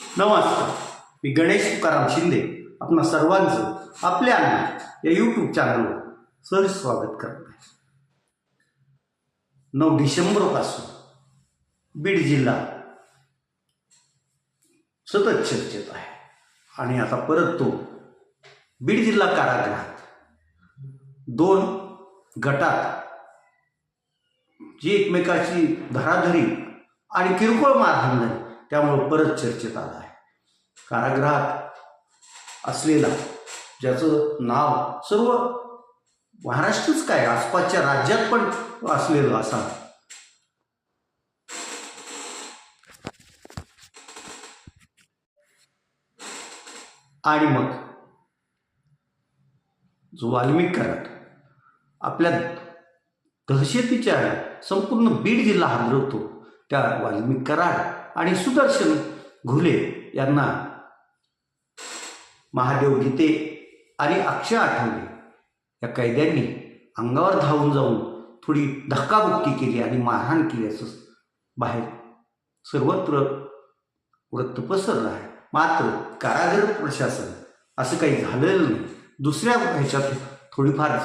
नमस्कार मी गणेश तुकाराम शिंदे आपणा सर्वांचं आपल्या या यूट्यूब चॅनलवर सर स्वागत करत आहे. नऊ डिसेंबरपासून बीड जिल्हा सतत चर्चेत आहे. आणि आता परत तो बीड जिल्हा कारागृहात दोन गटात जी एकमेकाची धराधरी आणि किरकोळ मारहाण झाली. त्यामुळं परत चर्चेत आला आहे. कारागृहात असलेला ज्याचं नाव सर्व महाराष्ट्रच काय आसपासच्या राज्यात पण असलेलं असा आणि मग जो वाल्मिक कराड आपल्या दहशतीच्या संपूर्ण बीड जिल्हा हादरवतो त्या वाल्मिक कराड आणि सुदर्शन घुले यांना महादेव गीते आणि अक्षय आठवले. या कैद्यांनी अंगावर धावून जाऊन थोडी धक्काबुक्की केली आणि मारहाण केली असं बाहेर सर्वत्र वृत्त पसरलं आहे. मात्र कारागृह प्रशासन असं काही झालेलं नाही. दुसऱ्या ह्याच्यात थोडीफार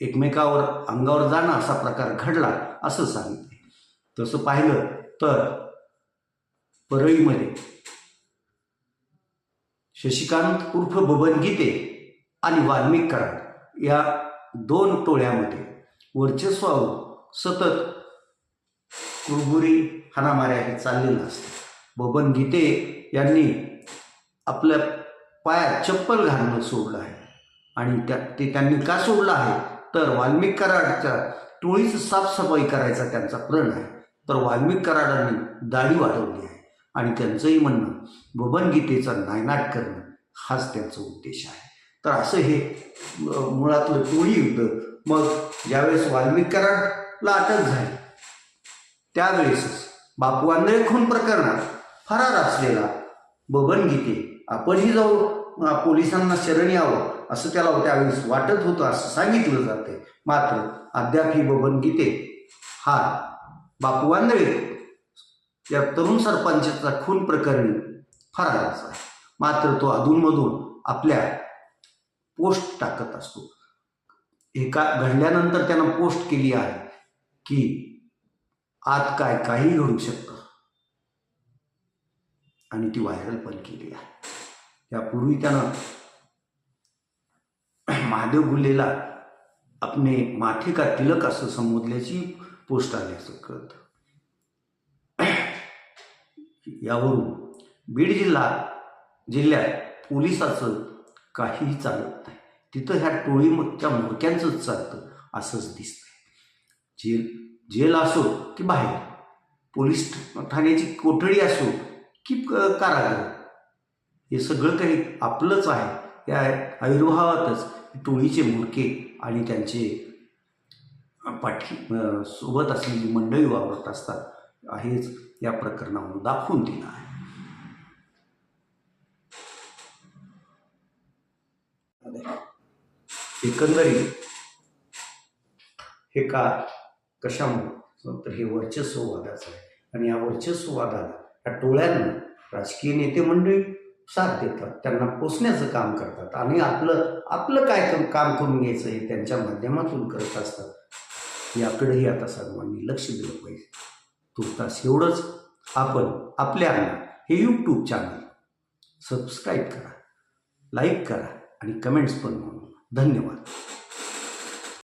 एकमेकावर अंगावर जाणं असा प्रकार घडला असं सांगते. तसं पाहिलं तर परळीमध्ये. शशिकांत उर्फ बबन गीते आणि वाल्मिक कराड या दोन टोळ्यामध्ये वर्चस्वावर सतत कुरबुरी हाणामाऱ्या हे चाललेलं असतं. बबन गीते यांनी आपल्या पायात चप्पल घालणं सोडलं आहे. आणि त्या ते त्यांनी का सोडलं आहे? तर वाल्मिक कराडच्या टोळीचं साफसफाई करायचा त्यांचा प्रण आहे. तर वाल्मिक कराडांनी दाढी वाढवली आहे. आणि त्यांचंही म्हणणं भुवनगीतेचा गीतेचा नायनाट करणं हाच त्यांचा उद्देश आहे. तर असं हे मुळातलं टोळी युद्ध मग ज्यावेळेस वाल्मिक अटक झाली त्यावेळेसच बापू आंधळे खून प्रकरणात फरार असलेला बबन गीते आपणही जाऊ पोलिसांना शरण यावं असं त्याला त्यावेळेस वाटत होतं असं सांगितलं जाते मात्र अद्याप ही बबन गीते हा बापू आंधळे या तरुण सरपंचाचा खून प्रकरणी फराराचा आहे. मात्र तो अधूनमधून आपल्या पोस्ट टाकत असतो. एका घडल्यानंतर त्यानं पोस्ट केली आहे की आत काय काही घडू शकतं. आणि ती व्हायरल पण केली आहे. त्यापूर्वी त्यानं महादेव गुल्लेला आपले माथे का तिलक असं संबोधल्याची पोस्ट आली असं कळतं. यावरून बीड जिल्हा जिल्ह्यात पोलिसाचं काहीही चालत नाही. तिथं ह्या टोळीच्या मोक्यांचंच चालतं असंच दिसतंय. जेल जेल असो की बाहेर पोलीस ठाण्याची कोठडी असो की कारागृह हे सगळं काही आपलंच आहे. या आयुर्भावातच टोळीचे मुरके आणि त्यांचे पाठी सोबत असलेली मंडळी वावरत असतात. आहेच या प्रकरणावरून दाखवून दिलं आहे. एकंदरीत हे का कशामुळे? तर हे वर्चस्ववादाचं आहे. आणि या वर्चस्ववादाला या टोळ्यांना राजकीय नेते मंडळी साथ देतात त्यांना पोचण्याचं काम करतात आणि आपलं आपलं काय काम करून घ्यायचं हे त्यांच्या माध्यमातून करत असतात. याकडेही आता सर्वांनी लक्ष दिलं पाहिजे. तुर्तास एवढंच आपण आपल्या हे यूट्यूब चॅनल सबस्क्राईब करा लाईक करा आणि कमेंट्स पण म्हणून. धन्यवाद.